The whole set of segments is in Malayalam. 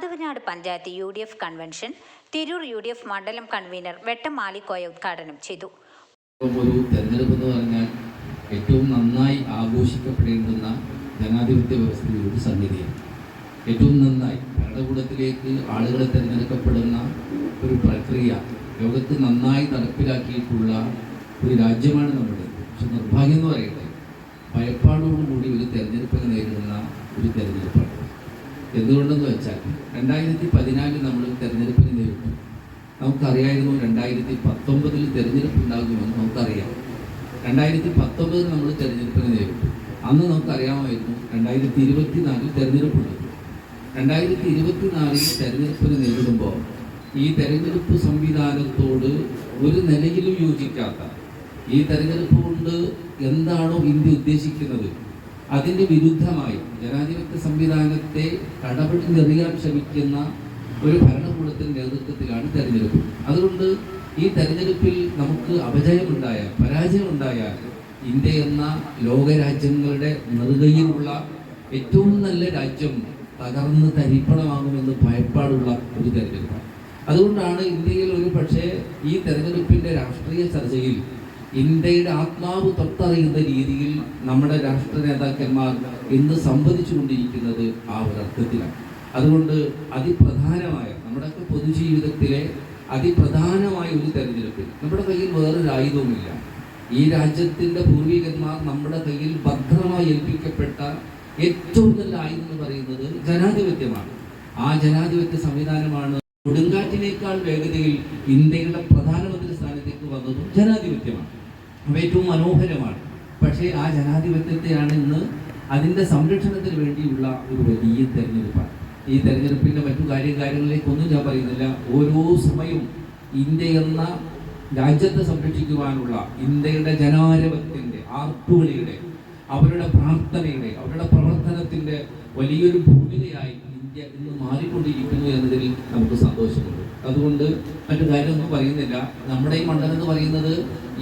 Athavanad panchayat U D F convention Tirur U D F മണ്ഡലം കൺവീനർ വെട്ടം മാലിക്കോയ ഉദ്ഘാടനം ചെയ്തു. ഒരു തെരഞ്ഞെടുപ്പ് എന്ന് പറഞ്ഞാൽ ഏറ്റവും നന്നായി ആഘോഷിക്കപ്പെടേണ്ടുന്ന ജനാധിപത്യ വ്യവസ്ഥയുടെ ഒരു സംഗതിയാണ് ഏറ്റവും നന്നായി ഭരണകൂടത്തിലേക്ക് ആളുകളെ തിരഞ്ഞെടുക്കപ്പെടുന്ന ഒരു പ്രക്രിയ ലോകത്ത് നന്നായി നടപ്പിലാക്കിയിട്ടുള്ള ഒരു രാജ്യമാണ് നമ്മുടെ പക്ഷെ നിർഭാഗ്യം എന്ന് പറയട്ടെ ഭയപ്പാടോടുകൂടി ഒരു തെരഞ്ഞെടുപ്പിനെ നേരിടുന്ന ഒരു തെരഞ്ഞെടുപ്പാണ്. എന്തുകൊണ്ടെന്ന് വെച്ചാൽ രണ്ടായിരത്തി പതിനാലിൽ നമ്മൾ തെരഞ്ഞെടുപ്പിന് നേരിട്ടു. നമുക്കറിയായിരുന്നു രണ്ടായിരത്തി പത്തൊമ്പതിൽ തെരഞ്ഞെടുപ്പ് ഉണ്ടാകുമെന്ന് നമുക്കറിയാം. രണ്ടായിരത്തി പത്തൊമ്പതിൽ നമ്മൾ തെരഞ്ഞെടുപ്പിന് നേരിട്ടു. അന്ന് നമുക്കറിയാമായിരുന്നു രണ്ടായിരത്തി ഇരുപത്തിനാലിൽ തെരഞ്ഞെടുപ്പുണ്ട് രണ്ടായിരത്തി ഇരുപത്തിനാലിൽ തെരഞ്ഞെടുപ്പിന് നേരിടുമ്പോൾ ഈ തെരഞ്ഞെടുപ്പ് സംവിധാനത്തോട് ഒരു നിലയിലും യോജിക്കാത്ത ഈ തെരഞ്ഞെടുപ്പ് കൊണ്ട് എന്താണോ ഇന്ത്യ ഉദ്ദേശിക്കുന്നത് അതിന്റെ വിരുദ്ധമായി ജനാധിപത്യ സംവിധാനത്തെ കടപിടിഞ്ഞെറിയാൻ ശ്രമിക്കുന്ന ഒരു ഭരണകൂടത്തിന്റെ നേതൃത്വത്തിലാണ് തെരഞ്ഞെടുപ്പ്. അതുകൊണ്ട് ഈ തെരഞ്ഞെടുപ്പിൽ നമുക്ക് അപജയമുണ്ടായാൽ പരാജയമുണ്ടായാൽ ഇന്ത്യ എന്ന ലോകരാജ്യങ്ങളുടെ നെറുകയിലുള്ള ഏറ്റവും നല്ല രാജ്യം തകർന്ന് തരിപ്പണമാകുമെന്ന് ഭയപ്പാടുള്ള ഒരു തെരഞ്ഞെടുപ്പാണ്. അതുകൊണ്ടാണ് ഇന്ത്യയിൽ ഒരു പക്ഷേ ഈ തെരഞ്ഞെടുപ്പിന്റെ രാഷ്ട്രീയ ചർച്ചയിൽ ഇന്ത്യയുടെ ആത്മാവ് തൊട്ടറിയുന്ന രീതിയിൽ നമ്മുടെ രാഷ്ട്ര നേതാക്കന്മാർ ഇന്ന് സംവദിച്ചു കൊണ്ടിരിക്കുന്നത് ആ ഒരർത്ഥത്തിലാണ് അതുകൊണ്ട് അതിപ്രധാനമായ നമ്മുടെയൊക്കെ പൊതുജീവിതത്തിലെ അതിപ്രധാനമായ ഒരു തെരഞ്ഞെടുപ്പിൽ നമ്മുടെ കയ്യിൽ വേറൊരു ആയുധവുമില്ല. ഈ രാജ്യത്തിന്റെ പൂർവികന്മാർ നമ്മുടെ കയ്യിൽ ഭദ്രമായി ഏൽപ്പിക്കപ്പെട്ട ഏറ്റവും നല്ല ആയുധം എന്ന് പറയുന്നത് ജനാധിപത്യമാണ്. ആ ജനാധിപത്യ സംവിധാനമാണ് കൊടുങ്കാറ്റിനേക്കാൾ വേഗതയിൽ ഇന്ത്യയുടെ പ്രധാനമന്ത്രി സ്ഥാനത്തേക്ക് വന്നതും ജനാധിപത്യമാണ്. അവ ഏറ്റവും മനോഹരമാണ്. പക്ഷേ ആ ജനാധിപത്യത്തെയാണ് ഇന്ന് അതിന്റെ സംരക്ഷണത്തിന് വേണ്ടിയുള്ള ഒരു വലിയ തെരഞ്ഞെടുപ്പാണ്. ഈ തെരഞ്ഞെടുപ്പിന്റെ മറ്റു കാര്യ കാര്യങ്ങളിലേക്കൊന്നും ഞാൻ പറയുന്നില്ല. ഓരോ സമയവും ഇന്ത്യ എന്ന രാജ്യത്തെ സംരക്ഷിക്കുവാനുള്ള ഇന്ത്യയുടെ ജനാധിപത്യത്തിന്റെ ആർപ്പുവിളിയുടെ അവരുടെ പ്രാർത്ഥനയുടെ അവരുടെ പ്രവർത്തനത്തിന്റെ വലിയൊരു ഭൂമികയായി ഇന്ത്യ ഇന്ന് മാറിക്കൊണ്ടിരിക്കുന്നു എന്നതിൽ നമുക്ക് സന്തോഷമുണ്ട്. അതുകൊണ്ട് മറ്റു കാര്യമൊന്നും പറയുന്നില്ല. നമ്മുടെ ഈ മണ്ഡലം എന്ന് പറയുന്നത്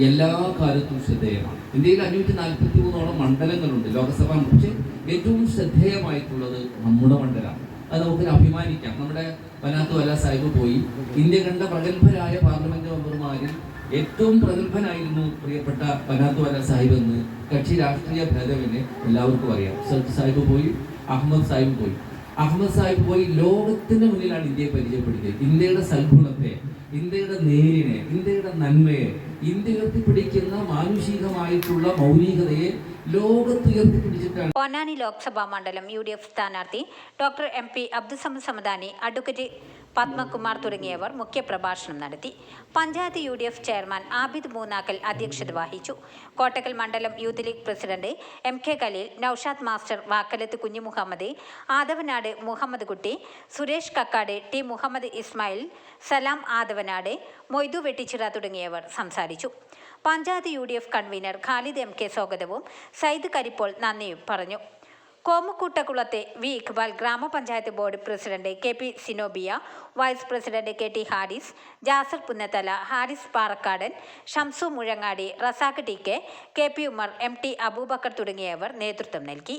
എല്ലാ കാലത്തും ശ്രദ്ധേയമാണ്. ഇന്ത്യയിൽ അഞ്ഞൂറ്റി നാൽപ്പത്തി മൂന്നോളം മണ്ഡലങ്ങളുണ്ട് ലോകസഭ പക്ഷേ ഏറ്റവും ശ്രദ്ധേയമായിട്ടുള്ളത് നമ്മുടെ മണ്ഡലമാണ്. അത് നമുക്ക് അഭിമാനിക്കാം. നമ്മുടെ വനാത്ത് വല സാഹിബ് പോയി. ഇന്ത്യ കണ്ട പ്രഗത്ഭരായ പാർലമെന്റ് മെമ്പർമാരിൽ ഏറ്റവും പ്രഗത്ഭനായിരുന്നു പ്രിയപ്പെട്ട വനാത്ത് വല സാഹിബ് എന്ന് കക്ഷി രാഷ്ട്രീയ ഭേദവിനെ എല്ലാവർക്കും അറിയാം. സാഹിബ് പോയി അഹമ്മദ് സാഹിബ് പോയി. അഹമ്മദ് സാഹിബ് പോയി ലോകത്തിന്റെ മുന്നിലാണ് ഇന്ത്യയെ പരിചയപ്പെടുത്തിയത്. ഇന്ത്യയുടെ സൽഗുണത്തെ ഇന്ത്യയുടെ നേരിനെ ഇന്ത്യയുടെ നന്മയെ ഇന്ത്യ ഉയർത്തിപ്പിടിക്കുന്ന മാനുഷികമായിട്ടുള്ള മൗലികതയെ ലോകത്ത് ഉയർത്തിപ്പിടിച്ചിട്ടാണ് പൊന്നാനി ലോക്സഭാ മണ്ഡലം യു ഡി എഫ് സ്ഥാനാർത്ഥി doctor M P Abdussamad Samadani advocate Padmakumar തുടങ്ങിയവർ മുഖ്യപ്രഭാഷണം നടത്തി. Panchayat U D F chairman Abid Moonnakkal അധ്യക്ഷത വഹിച്ചു. കോട്ടക്കൽ മണ്ഡലം Youth League president M K Khaleel Noushad master Vakkalath Kunhimuhammed Athavanad Muhammad Kutty Suresh Kakkad T Muhammad Ismail Salam Athavanad Moidu Vettichira തുടങ്ങിയവർ സംസാരിച്ചു. Panchayat U convener Khalid M K സ്വാഗതവും സയ്യിദ് കരിപ്പോൾ നന്ദിയും പറഞ്ഞു. കോമുക്കൂട്ടക്കുളത്തെ വി ഇഖ്ബാൽ ഗ്രാമപഞ്ചായത്ത് board president K P Sinobia vice president K T Haris Jasar Punnathala Haris Parakkadan Shamsu Muzhangadi Razak T K K P Umar M T Aboobacker തുടങ്ങിയവർ നേതൃത്വം നൽകി.